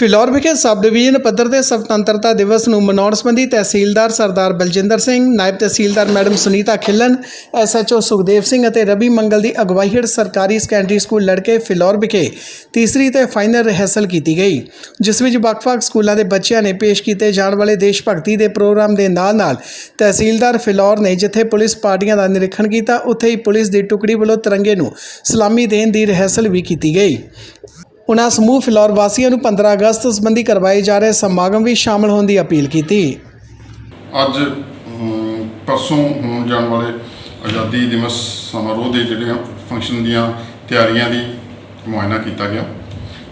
ਫਿਲੌਰ ਵਿਖੇ sub division ਪੱਧਰ ਤੇ ਸੁਤੰਤਰਤਾ ਦਿਵਸ ਨੂੰ ਮਨਾਉਣ ਸੰਬੰਧੀ ਤਹਿਸੀਲਦਾਰ ਸਰਦਾਰ ਬਲਜਿੰਦਰ ਸਿੰਘ, ਨਾਇਬ ਤਹਿਸੀਲਦਾਰ ਮੈਡਮ ਸੁਨੀਤਾ ਖਿੱਲਨ, ਐਸਐਚਓ ਸੁਖਦੇਵ ਸਿੰਘ ਅਤੇ ਰਵੀ ਮੰਗਲ ਦੀ ਅਗਵਾਈ ਹੇਠ ਸਰਕਾਰੀ ਸੈਕੰਡਰੀ ਸਕੂਲ ਲੜਕੇ ਫਿਲੌਰ ਵਿਖੇ ਤੀਸਰੀ ਤੇ ਫਾਈਨਲ ਰਿਹਰਸਲ ਕੀਤੀ ਗਈ, ਜਿਸ ਵਿੱਚ ਵੱਖ-ਵੱਖ ਸਕੂਲਾਂ ਦੇ ਬੱਚਿਆਂ ਨੇ ਪੇਸ਼ ਕੀਤੇ ਜਾਣ ਵਾਲੇ ਦੇਸ਼ ਭਗਤੀ ਦੇ ਪ੍ਰੋਗਰਾਮ ਦੇ ਨਾਲ-ਨਾਲ ਤਹਿਸੀਲਦਾਰ ਫਿਲੌਰ ਨੇ ਜਿੱਥੇ ਪੁਲਿਸ ਪਾਰਟੀਆਂ ਦਾ ਨਿਰੀਖਣ ਕੀਤਾ, ਉੱਥੇ ਹੀ ਪੁਲਿਸ ਦੀ ਟੁਕੜੀ ਵੱਲੋਂ ਤਿਰੰਗੇ ਨੂੰ ਸਲਾਮੀ ਦੇਣ ਦੀ ਰਿਹਰਸਲ ਵੀ ਕੀਤੀ ਗਈ। ਉਹਨਾਂ ਸਮੂਹ ਫਿਲੌਰ ਵਾਸੀਆਂ ਨੂੰ 15 ਅਗਸਤ ਸੰਬੰਧੀ ਕਰਵਾਏ ਜਾ ਰਹੇ ਸਮਾਗਮ ਵਿੱਚ ਸ਼ਾਮਲ ਹੋਣ ਦੀ ਅਪੀਲ ਕੀਤੀ। ਅੱਜ ਅਮ, ਪਰਸੋਂ ਹੋਣ ਜਾਣ ਵਾਲੇ ਆਜ਼ਾਦੀ ਦਿਵਸ ਸਮਾਰੋਹ ਦੇ ਜਿਹੜੇ ਫੰਕਸ਼ਨ ਦੀਆਂ ਤਿਆਰੀਆਂ ਦੀ ਮੁਆਇਨਾ ਕੀਤਾ ਗਿਆ।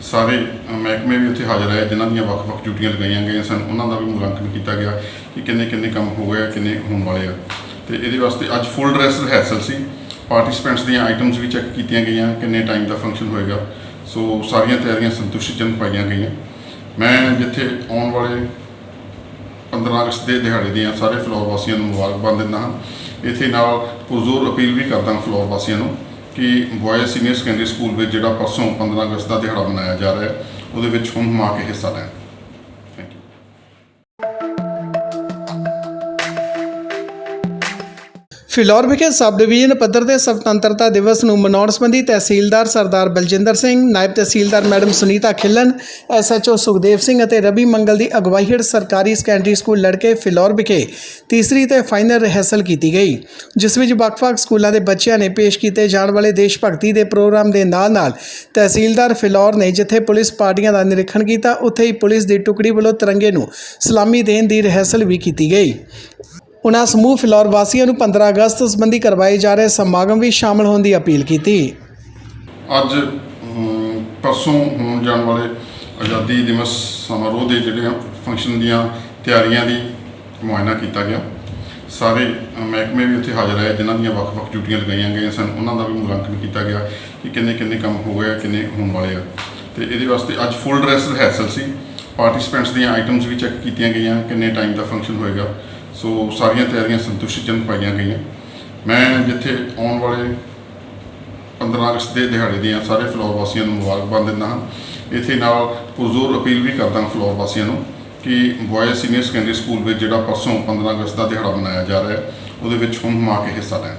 ਸਾਰੇ ਅ, ਮਹਿਕਮੇ ਵੀ ਉੱਥੇ ਹਾਜ਼ਰ ਆਏ ਜਿਨ੍ਹਾਂ ਦੀਆਂ ਵੱਖ-ਵੱਖ ਡਿਊਟੀਆਂ ਲਗਾਈਆਂ ਗਈਆਂ ਸਨ ਉਹਨਾਂ ਦਾ ਵੀ ਮੁਲਾਂਕਣ ਕੀਤਾ ਗਿਆ ਕਿ ਕਿੰਨੇ ਕਿੰਨੇ ਕੰਮ ਹੋ ਗਏ ਆ, ਕਿੰਨੇ ਹੋਣ ਵਾਲੇ ਆ। ਤੇ ਇਹਦੇ ਵਾਸਤੇ ਅੱਜ ਫੁੱਲ ਡਰੈਸ ਰਿਹਰਸਲ ਸੀ। ਪਾਰਟਿਸਪੈਂਟਸ ਦੀਆਂ ਆਈਟਮਸ ਵੀ ਚੈੱਕ ਕੀਤੀਆਂ ਗਈਆਂ ਕਿੰਨੇ ਟਾਈਮ ਦਾ ਫੰਕਸ਼ਨ ਹੋਏਗਾ। ਸੋ ਸਾਰੀਆਂ ਤਿਆਰੀਆਂ ਸੰਤੁਸ਼ਟੀਜਨਕ ਪਾਈਆਂ ਗਈਆਂ। ਮੈਂ ਜਿੱਥੇ ਆਉਣ ਵਾਲੇ 15 ਅਗਸਤ ਦੇ ਦਿਹਾੜੇ ਦੀਆਂ ਸਾਰੇ ਫਲੋਰ ਵਾਸੀਆਂ ਨੂੰ ਮੁਬਾਰਕਬਾਦ ਦਿੰਦਾ ਹਾਂ। ਇੱਥੇ ਨਾਲ ਪੁਰਜ਼ੋਰ ਅਪੀਲ ਵੀ ਕਰਦਾ ਹਾਂ ਫਲੋਰ ਵਾਸੀਆਂ ਨੂੰ ਕਿ ਬॉयਜ਼ ਸੀਨੀਅਰ ਸੈਕੰਡਰੀ ਸਕੂਲ ਵਿੱਚ ਜਿਹੜਾ ਪਰਸੋਂ 15 ਅਗਸਤ ਦਾ ਦਿਹਾੜਾ ਮਨਾਇਆ ਜਾ ਰਿਹਾ ਹੈ, ਉਹਦੇ ਵਿੱਚ ਹੁਣ ਹਮਾ ਕੇ ਹਿੱਸਾ ਲੈਣ। ਫਿਲੌਰ ਵਿਖੇ ਸਬ ਡਿਵੀਜ਼ਨ ਪੱਧਰ ਤੇ ਸੁਤੰਤਰਤਾ ਦਿਵਸ ਨੂੰ ਮਨਾਉਣ ਸੰਬੰਧੀ ਤਹਿਸੀਲਦਾਰ ਸਰਦਾਰ ਬਲਜਿੰਦਰ ਸਿੰਘ, ਨਾਇਬ ਤਹਿਸੀਲਦਾਰ ਮੈਡਮ ਸੁਨੀਤਾ ਖਿੱਲਨ, ਐਸਐਚਓ ਸੁਖਦੇਵ ਸਿੰਘ ਅਤੇ ਰਵੀ ਮੰਗਲ ਦੀ ਅਗਵਾਈ ਹੇਠ ਸਰਕਾਰੀ ਸੈਕੰਡਰੀ ਸਕੂਲ ਲੜਕੇ ਫਿਲੌਰ ਵਿਖੇ ਤੀਸਰੀ ਤੇ ਫਾਈਨਲ ਰਿਹਰਸਲ ਕੀਤੀ ਗਈ, ਜਿਸ ਵਿੱਚ ਵੱਖ-ਵੱਖ ਸਕੂਲਾਂ ਦੇ ਬੱਚਿਆਂ ਨੇ ਪੇਸ਼ ਕੀਤੇ ਜਾਣ ਵਾਲੇ ਦੇਸ਼ ਭਗਤੀ ਦੇ ਪ੍ਰੋਗਰਾਮ ਦੇ ਨਾਲ-ਨਾਲ ਤਹਿਸੀਲਦਾਰ ਫਿਲੌਰ ਨੇ ਜਿੱਥੇ ਪੁਲਿਸ ਪਾਰਟੀਆਂ ਦਾ ਨਿਰੀਖਣ ਕੀਤਾ, ਉੱਥੇ ਹੀ ਪੁਲਿਸ ਦੀ ਟੁਕੜੀ ਵੱਲੋਂ ਤਿਰੰਗੇ ਨੂੰ ਸਲਾਮੀ ਦੇਣ ਦੀ ਰਿਹਰਸਲ ਵੀ ਕੀਤੀ ਗਈ। ਉਨ੍ਹਾਂ ਸਮੂਹ ਫਿਲੌਰ ਵਾਸੀਆਂ ਨੂੰ 15 ਅਗਸਤ ਸੰਬੰਧੀ ਕਰਵਾਏ ਜਾ ਰਹੇ ਸਮਾਗਮ ਵਿੱਚ ਸ਼ਾਮਲ ਹੋਣ ਦੀ ਅਪੀਲ ਕੀਤੀ। ਅੱਜ ਅਮ, ਪਰਸੋਂ ਹੋਣ ਜਾਣ ਵਾਲੇ ਆਜ਼ਾਦੀ ਦਿਵਸ ਸਮਾਰੋਹ ਦੇ ਜਿਹੜੇ ਫੰਕਸ਼ਨ ਦੀਆਂ ਤਿਆਰੀਆਂ ਦੀ ਮੁਆਇਨਾ ਕੀਤਾ ਗਿਆ। ਸਾਰੇ ਅ, ਮਹਿਕਮੇ ਵੀ ਉੱਥੇ ਹਾਜ਼ਰ ਆਏ ਜਿਨ੍ਹਾਂ ਦੀਆਂ ਵੱਖ-ਵੱਖ ਡਿਊਟੀਆਂ ਲਗਾਈਆਂ ਗਈਆਂ ਸਨ ਉਹਨਾਂ ਦਾ ਵੀ ਮੁਲਾਂਕਣ ਕੀਤਾ ਗਿਆ ਕਿ ਕਿੰਨੇ ਕਿੰਨੇ ਕੰਮ ਹੋ ਗਏ ਆ, ਕਿੰਨੇ ਹੋਣ ਵਾਲੇ ਆ। ਤੇ ਇਹਦੇ ਵਾਸਤੇ ਅੱਜ ਫੁੱਲ ਡਰੈਸ ਰਿਹਰਸਲ ਸੀ। ਪਾਰਟਿਸਪੈਂਟਸ ਦੀਆਂ ਆਈਟਮਸ ਵੀ ਚੈੱਕ ਕੀਤੀਆਂ ਗਈਆਂ ਕਿੰਨੇ ਟਾਈਮ ਦਾ ਫੰਕਸ਼ਨ ਹੋਏਗਾ। ਸੋ ਸਾਰੀਆਂ ਤਿਆਰੀਆਂ ਸੰਤੁਸ਼ਟੀਜਨਕ ਪਾਈਆਂ ਗਈਆਂ। ਮੈਂ ਜਿੱਥੇ ਆਉਣ ਵਾਲੇ 15 ਅਗਸਤ ਦੇ ਦਿਹਾੜੇ ਦੀਆਂ ਸਾਰੇ ਫਲੋਰ ਵਾਸੀਆਂ ਨੂੰ ਮੁਬਾਰਕਬਾਦ ਦਿੰਦਾ ਹਾਂ। ਇੱਥੇ ਨਾਲ ਪੁਰਜ਼ੋਰ ਅਪੀਲ ਵੀ ਕਰਦਾ ਹਾਂ ਫਲੋਰ ਵਾਸੀਆਂ ਨੂੰ ਕਿ ਬॉयਜ਼ ਸੀਨੀਅਰ ਸੈਕੰਡਰੀ ਸਕੂਲ ਵਿੱਚ ਜਿਹੜਾ ਪਰਸੋਂ 15 ਅਗਸਤ ਦਾ ਦਿਹਾੜਾ ਮਨਾਇਆ ਜਾ ਰਿਹਾ ਹੈ, ਉਹਦੇ ਵਿੱਚ ਹੁਣ ਹਮਾ ਕੇ ਹਿੱਸਾ ਲੈਣ।